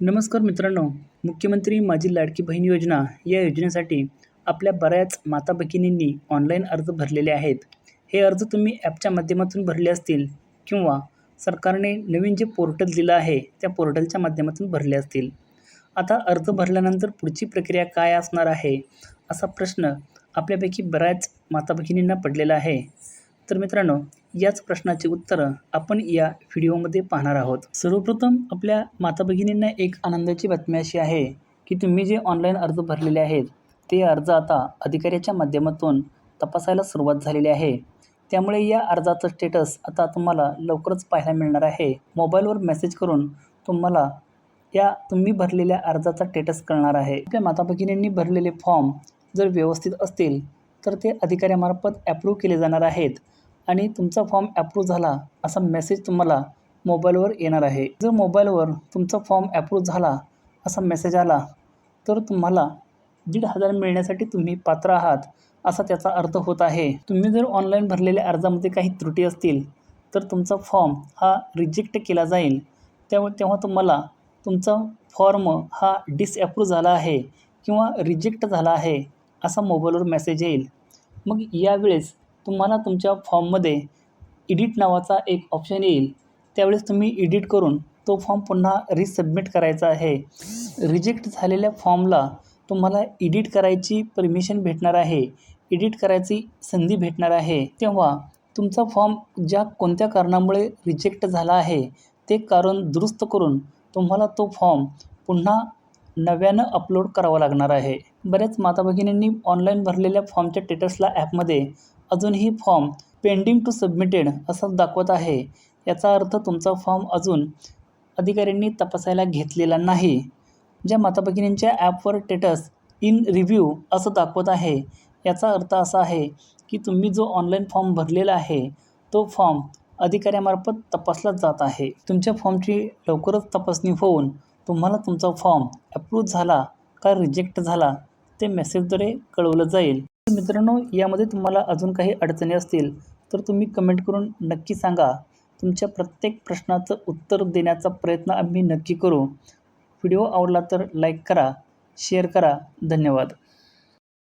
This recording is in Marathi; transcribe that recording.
नमस्कार मित्रांनो. मुख्यमंत्री माझी लाडकी बहीण योजना या योजनेसाठी आपल्या बऱ्याच माता भगिनींनी ऑनलाईन अर्ज भरलेले आहेत. हे अर्ज तुम्ही ॲपच्या माध्यमातून भरले असतील किंवा सरकारने नवीन जे पोर्टल दिलं आहे त्या पोर्टलच्या माध्यमातून भरले असतील. आता अर्ज भरल्यानंतर पुढची प्रक्रिया काय असणार आहे असा प्रश्न आपल्यापैकी बऱ्याच माता भगिनींना पडलेला आहे. तर मित्रांनो याच प्रश्नाची उत्तरं आपण या व्हिडिओमध्ये पाहणार आहोत. सर्वप्रथम आपल्या माता भगिनींना एक आनंदाची बातमी अशी आहे की तुम्ही जे ऑनलाईन अर्ज भरलेले आहेत ते अर्ज आता अधिकाऱ्याच्या माध्यमातून तपासायला सुरुवात झालेली आहे. त्यामुळे या अर्जाचं स्टेटस आता तुम्हाला लवकरच पाहायला मिळणार आहे. मोबाईलवर मेसेज करून तुम्हाला या तुम्ही भरलेल्या अर्जाचा स्टेटस कळणार आहे. आपल्या माता भगिनींनी भरलेले फॉर्म जर व्यवस्थित असतील तर ते अधिकाऱ्यामार्फत ॲप्रूव्ह केले जाणार आहेत. आणि तुमचा फॉर्म ॲप्रूव्ह झाला असा मेसेज तुम्हाला मोबाईलवर येणार आहे. जर मोबाईलवर तुमचा फॉर्म ॲप्रूव्ह झाला असा मेसेज आला तर तुम्हाला दीड हजार मिळण्यासाठी तुम्ही पात्र आहात असा त्याचा अर्थ होत आहे. तुम्ही जर ऑनलाईन भरलेल्या अर्जामध्ये काही त्रुटी असतील तर तुमचा फॉर्म हा रिजेक्ट केला जाईल. त्यामुळे तेव्हा तुम्हाला तुमचा फॉर्म हा डिसॲप्रूव्ह झाला आहे किंवा रिजेक्ट झाला आहे असा मोबाईलवर मेसेज येईल. मग यावेळेस तुम्हाला तुमच्या फॉर्ममध्ये एडिट नावाचा एक ऑप्शन येईल. त्यावेळेस तुम्ही एडिट करून तो फॉर्म पुन्हा रिसबमिट करायचा आहे. रिजेक्ट झालेल्या फॉर्मला तुम्हाला एडिट करायची परमिशन भेटणार आहे. एडिट करायची संधी भेटणार आहे. तेव्हा तुमचा फॉर्म ज्या कोणत्या कारणामुळे रिजेक्ट झाला आहे ते कारण दुरुस्त करून तुम्हाला तो फॉर्म पुन्हा नव्यानं अपलोड करावा लागणार आहे. बऱ्याच माता भगिनींनी ऑनलाईन भरलेल्या फॉर्मच्या टेटसला ॲपमध्ये अजूनही फॉर्म पेंडिंग टू सबमिटेड असं दाखवत आहे. याचा अर्थ तुमचा फॉर्म अजून अधिकाऱ्यांनी तपासायला घेतलेला नाही. ज्या माता भगिनींच्या ॲपवर स्टेटस इन रिव्ह्यू असं दाखवत आहे याचा अर्थ असा आहे की तुम्ही जो ऑनलाईन फॉर्म भरलेला आहे तो फॉर्म अधिकाऱ्यामार्फत तपासला जात आहे. तुमच्या फॉर्मची लवकरच तपासणी होऊन तुम्हाला तुमचा फॉर्म अप्रूव्ह झाला का रिजेक्ट झाला ते मेसेजद्वारे कळवलं जाईल. मित्रांनो यामध्ये तुम्हाला अजून काही अडचणी असतील तर तुम्ही कमेंट करून नक्की सांगा. तुमच्या प्रत्येक प्रश्नाचं उत्तर देण्याचा प्रयत्न आम्ही नक्की करू. व्हिडिओ आवडला तर लाईक करा शेअर करा. धन्यवाद.